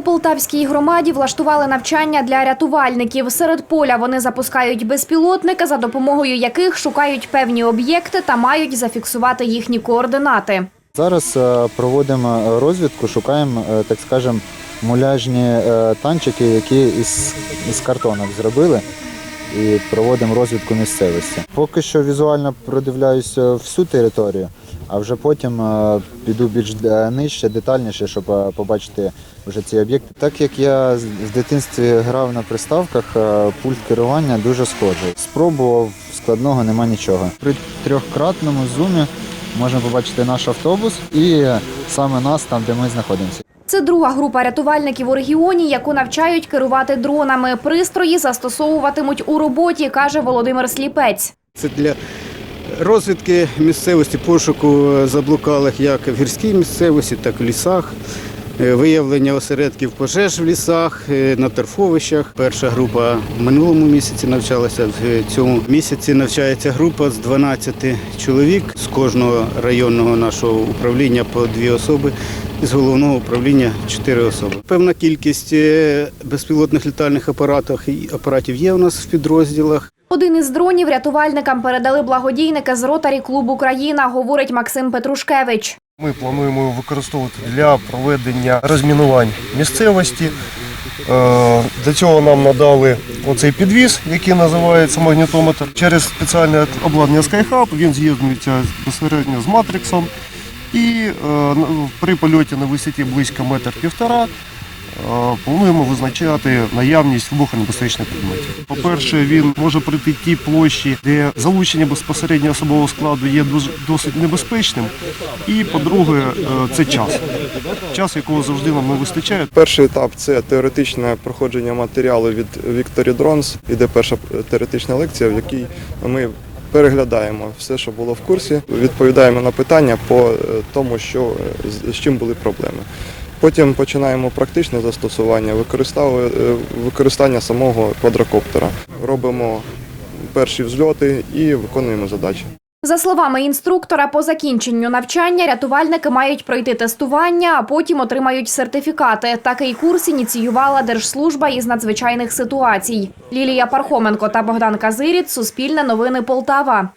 У Полтавській громаді влаштували навчання для рятувальників. Серед поля вони запускають безпілотники, за допомогою яких шукають певні об'єкти та мають зафіксувати їхні координати. Зараз е, проводимо розвідку, шукаємо, е, так скажемо, муляжні е, танчики, які із, із картонок зробили, і проводимо розвідку місцевості. Поки що візуально продивляюся всю територію, а вже потім е, піду більш нижче, детальніше, щоб е, побачити вже ці об'єкти. Так як я в дитинстві грав на приставках, е, пульт керування дуже схожий. Спробував, складного нема нічого. При трьохкратному зумі можна побачити наш автобус і саме нас там, де ми знаходимося. Це друга група рятувальників у регіоні, яку навчають керувати дронами. Пристрої застосовуватимуть у роботі, каже Володимир Сліпець. Це для розвідки місцевості, пошуку заблукалих як в гірській місцевості, так і в лісах, виявлення осередків пожеж в лісах, е, на торфовищах. Перша група в минулому місяці навчалася. В цьому місяці навчається група з 12 чоловік з кожного районного нашого управління по дві особи. З головного управління чотири особи. Певна кількість е, безпілотних літальних апаратів, апаратів є у нас в підрозділах. Один із дронів рятувальникам передали благодійники з ротарі клуб Україна, говорить Максим Петрушкевич. Ми плануємо його використовувати для проведення розмінувань місцевості. Е, Для цього нам надали оцей підвіз, який називається магнітометр. Через спеціальне обладнання SkyHub він з'єднується безпосередньо з матриксом. І е, при польоті на висоті близько метр півтора плануємо визначати наявність вибухонебезпечних предметів. По-перше, він може прийти ті площі, де залучення безпосередньо особового складу є досить небезпечним. І по-друге, е, це час. Час, якого завжди нам не вистачає. Перший етап це теоретичне проходження матеріалу від Victory Drones. Іде перша теоретична лекція, в якій ми переглядаємо все, що було в курсі, відповідаємо на питання по е, тому, що е, з чим були проблеми. Потім починаємо практичне застосування, е, використання самого квадрокоптера. Робимо перші взльоти і виконуємо задачі. За словами інструктора, по закінченню навчання рятувальники мають пройти тестування, а потім отримають сертифікати. Такий курс ініціювала Держслужба із надзвичайних ситуацій. Лілія Пархоменко та Богдан Казиріт. Суспільне новини Полтава.